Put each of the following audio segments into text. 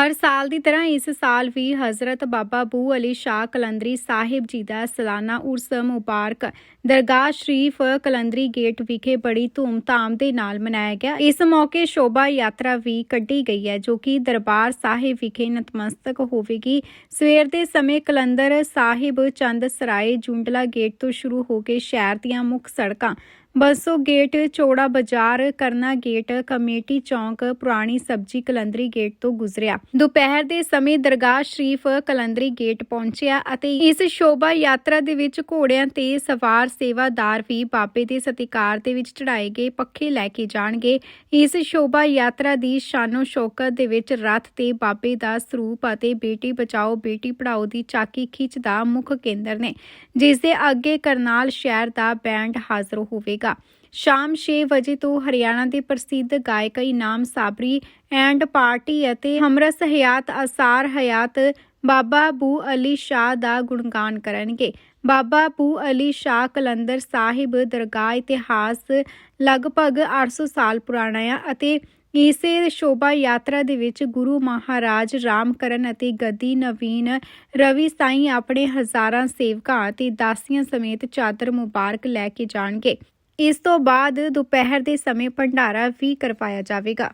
ਹਰ ਸਾਲ ਦੀ ਤਰ੍ਹਾਂ ਇਸ ਸਾਲ ਵੀ ਹਜ਼ਰਤ ਬਾਬਾ ਬੂ ਅਲੀ ਸ਼ਾਹ ਕਲੰਦਰੀ ਸਾਹਿਬ ਜੀ ਦਾ ਸਾਲਾਨਾ ਉਰਸ ਮੁਬਾਰਕ ਦਰਗਾਹ ਸ਼ਰੀਫ ਕਲੰਦਰੀ ਗੇਟ ਵਿਖੇ ਬੜੀ ਧੂਮ-ਧਾਮ ਦੇ ਨਾਲ ਮਨਾਇਆ ਗਿਆ। ਇਸ ਮੌਕੇ ਸ਼ੋਭਾ ਯਾਤਰਾ ਵੀ ਕੱਢੀ ਗਈ ਹੈ, ਜੋ ਕਿ ਦਰਬਾਰ ਸਾਹਿਬ ਵਿਖੇ ਨਤਮਸਤਕ ਹੋਵੇਗੀ। ਸਵੇਰ ਦੇ ਸਮੇਂ ਕਲੰਦਰ ਸਾਹਿਬ ਚੰਦ ਸਰਾਏ ਜੁੰਡਲਾ ਗੇਟ ਤੋਂ ਸ਼ੁਰੂ ਹੋ ਕੇ ਸ਼ਹਿਰ ਦੀਆਂ ਮੁੱਖ ਸੜਕਾਂ ਬੱਸੋ ਗੇਟ ਚੌੜਾ ਬਾਜ਼ਾਰ, ਕਰਨਾ ਗੇਟ, ਕਮੇਟੀ ਚੌਂਕ, ਪੁਰਾਣੀ ਸਬਜੀ ਕਲੰਦਰੀ ਗੇਟ ਤੋਂ ਗੁਜ਼ਰਿਆ। ਦੁਪਹਿਰ ਦੇ ਸਮੇਂ ਦਰਗਾਹ ਸ਼ਰੀਫ ਕਲੰਦਰੀ ਗੇਟ ਪਹੁੰਚਿਆ ਅਤੇ ਇਸ ਸ਼ੋਭਾ ਯਾਤਰਾ ਦੇ ਵਿੱਚ ਘੋੜਿਆਂ ਤੇ ਸਵਾਰ ਸੇਵਾਦਾਰ ਵੀ ਬਾਬੇ ਦੇ ਸਤਿਕਾਰ ਦੇ ਵਿੱਚ ਚੜਾਏ ਗਏ, ਪੱਖੇ ਲੈ ਕੇ ਜਾਣਗੇ। ਇਸ ਸ਼ੋਭਾ ਯਾਤਰਾ ਦੀ ਸ਼ਾਨੋ ਸ਼ੌਕਤ ਦੇ ਵਿੱਚ ਰੱਥ ਤੇ ਬਾਬੇ ਦਾ ਸਰੂਪ ਅਤੇ ਬੇਟੀ ਬਚਾਓ, ਬੇਟੀ ਪੜਾਓ ਦੀ ਚਾਕੀ ਖਿੱਚ ਦਾ ਮੁੱਖ ਕੇਂਦਰ ਨੇ, ਜਿਸ ਦੇ ਅੱਗੇ ਕਰਨਾਲ ਸ਼ਹਿਰ ਦਾ ਬੈਂਡ ਹਾਜ਼ਰ ਹੋਵੇਗਾ। ਸ਼ਾਮ 6 ਵਜੇ ਤੋਂ ਹਰਿਆਣਾ ਦੇ ਪ੍ਰਸਿੱਧ ਗਾਇਕ ਇਨਾਮ ਸਾਬਰੀ ਐਂਡ ਪਾਰਟੀ ਅਤੇ ਹਮਰਸ ਹਯਾਤ ਅਸਾਰ ਹਯਾਤ ਬਾਬਾ ਬੂ ਅਲੀ ਸ਼ਾਹ ਦਾ ਗੁਣਗਾਨ ਕਰਨਗੇ। ਬਾਬਾ ਬੂ ਅਲੀ ਸ਼ਾਹ ਕਲੰਦਰ ਸਾਹਿਬ ਦਰਗਾਹ ਇਤਿਹਾਸ ਲਗਭਗ 800 ਸਾਲ ਪੁਰਾਣਾ ਹੈ ਅਤੇ ਇਸੇ ਸ਼ੋਭਾ ਯਾਤਰਾ ਦੇ ਵਿੱਚ ਗੁਰੂ ਮਹਾਰਾਜ ਰਾਮਕਰਨ ਅਤੇ ਗੱਦੀ ਨਵੀਨ ਰਵੀ ਸਾਈਂ ਆਪਣੇ ਹਜ਼ਾਰਾਂ ਸੇਵਕਾਂ ਅਤੇ ਦਾਸੀਆਂ ਸਮੇਤ ਚਾਦਰ ਮੁਬਾਰਕ ਲੈ ਕੇ ਜਾਣਗੇ। ਇਸ ਤੋਂ ਬਾਅਦ ਦੁਪਹਿਰ ਦੇ ਸਮੇਂ ਭੰਡਾਰਾ ਵੀ ਕਰਵਾਇਆ ਜਾਵੇਗਾ।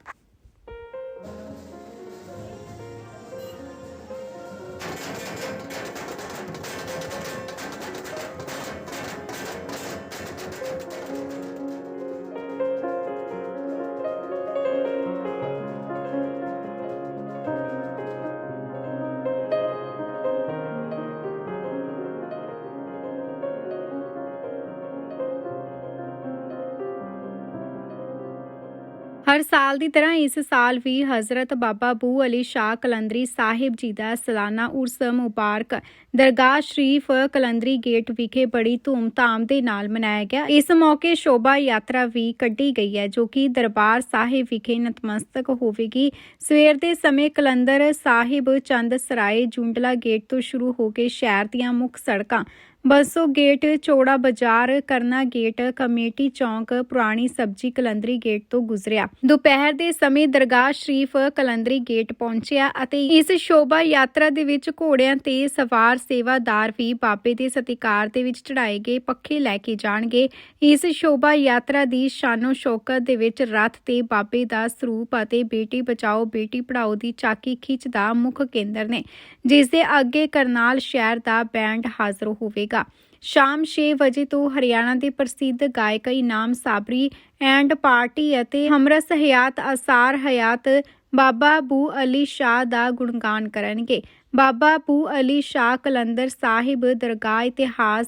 ਹਰ ਸਾਲ ਦੀ ਤਰ੍ਹਾਂ ਇਸ ਸਾਲ ਵੀ ਹਜ਼ਰਤ ਬਾਬਾ ਬੂ ਅਲੀ ਸ਼ਾਹ ਕਲੰਦਰੀ ਸਾਹਿਬ ਜੀ ਦਾ ਸਾਲਾਨਾ ਉਰਸ ਮੁਬਾਰਕ ਦਰਗਾਹ ਸ਼ਰੀਫ ਕਲੰਦਰੀ ਗੇਟ ਵਿਖੇ ਬੜੀ ਧੂਮ-ਧਾਮ ਦੇ ਨਾਲ ਮਨਾਇਆ ਗਿਆ। ਇਸ ਮੌਕੇ ਸ਼ੋਭਾ ਯਾਤਰਾ ਵੀ ਕੱਢੀ ਗਈ ਹੈ, ਜੋ ਕਿ ਦਰਬਾਰ ਸਾਹਿਬ ਵਿਖੇ ਨਤਮਸਤਕ ਹੋਵੇਗੀ। ਸਵੇਰ ਦੇ ਸਮੇਂ ਕਲੰਦਰ ਸਾਹਿਬ ਚੰਦ ਸਰਾਏ ਜੁੰਡਲਾ ਗੇਟ ਤੋਂ ਸ਼ੁਰੂ ਹੋ ਕੇ ਸ਼ਹਿਰ ਦੀਆਂ ਮੁੱਖ ਸੜਕਾਂ ਬਸੋ ਗੇਟ ਚੌੜਾ ਬਾਜ਼ਾਰ, ਕਰਨਾ ਗੇਟ, ਕਮੇਟੀ ਚੌਂਕ, ਪੁਰਾਣੀ ਸਬਜੀ ਕਲੰਦਰੀ ਗੇਟ ਤੋਂ ਗੁਜ਼ਰਿਆ। ਦੁਪਹਿਰ ਦੇ ਸਮੇਂ ਦਰਗਾਹ ਸ਼ਰੀਫ ਕਲੰਦਰੀ ਗੇਟ ਪਹੁੰਚਿਆ ਅਤੇ ਇਸ ਸ਼ੋਭਾ ਯਾਤਰਾ ਦੇ ਵਿੱਚ ਘੋੜਿਆਂ ਤੇ ਸਵਾਰ ਸੇਵਾਦਾਰ ਵੀ ਬਾਬੇ ਦੇ ਸਤਿਕਾਰ ਦੇ ਵਿੱਚ ਚੜਾਏ ਗਏ, ਪੱਖੇ ਲੈ ਕੇ ਜਾਣਗੇ। ਇਸ ਸ਼ੋਭਾ ਯਾਤਰਾ ਦੀ ਸ਼ਾਨੋ ਸ਼ੌਕਤ ਦੇ ਵਿੱਚ ਰੱਥ ਤੇ ਬਾਬੇ ਦਾ ਸਰੂਪ ਅਤੇ ਬੇਟੀ ਬਚਾਓ, ਬੇਟੀ ਪੜਾਓ ਦੀ ਚਾਕੀ ਖਿੱਚ ਦਾ ਮੁੱਖ ਕੇਂਦਰ ਨੇ, ਜਿਸ ਦੇ ਅੱਗੇ ਕਰਨਾਲ ਸ਼ਹਿਰ ਦਾ ਬੈਂਡ ਹਾਜ਼ਰ ਹੋਵੇਗਾ ਸ਼ਾਮ 6 ਵਜੇ ਤੋਂ ਹਰਿਆਣਾ ਦੇ ਪ੍ਰਸਿੱਧ ਗਾਇਕ ਇਨਾਮ ਸਾਬਰੀ ਐਂਡ ਪਾਰਟੀ ਅਤੇ ਹਮਰਸ ਹਯਾਤ ਅਸਾਰ ਹਯਾਤ ਬਾਬਾ ਬੂ ਅਲੀ ਸ਼ਾਹ ਦਾ ਗੁਣਗਾਨ ਕਰਨਗੇ। ਬਾਬਾ ਬੂ ਅਲੀ ਸ਼ਾਹ ਕਲੰਦਰ ਸਾਹਿਬ ਦਰਗਾਹ ਇਤਿਹਾਸ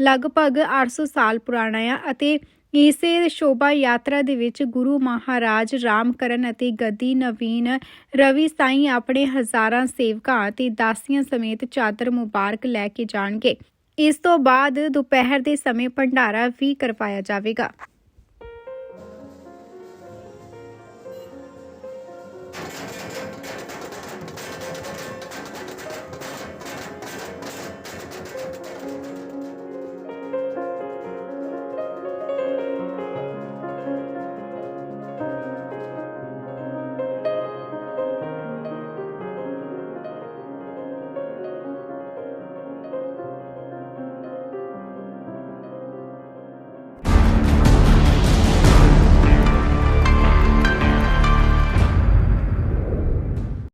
ਲਗਭਗ 800 ਸਾਲ ਪੁਰਾਣਾ ਹੈ ਅਤੇ ਇਸੇ ਸ਼ੋਭਾ ਯਾਤਰਾ ਦੇ ਵਿੱਚ ਗੁਰੂ ਮਹਾਰਾਜ ਰਾਮਕਰਨ ਅਤੇ ਗੱਦੀ ਨਵੀਨ ਰਵੀ ਸਾਈਂ ਆਪਣੇ ਹਜ਼ਾਰਾਂ ਸੇਵਕਾਂ ਅਤੇ ਦਾਸੀਆਂ ਸਮੇਤ ਚਾਦਰ ਮੁਬਾਰਕ ਲੈ ਕੇ ਜਾਣਗੇ। ਇਸ ਤੋਂ ਬਾਅਦ ਦੁਪਹਿਰ ਦੇ ਸਮੇਂ ਭੰਡਾਰਾ ਵੀ ਕਰਵਾਇਆ ਜਾਵੇਗਾ।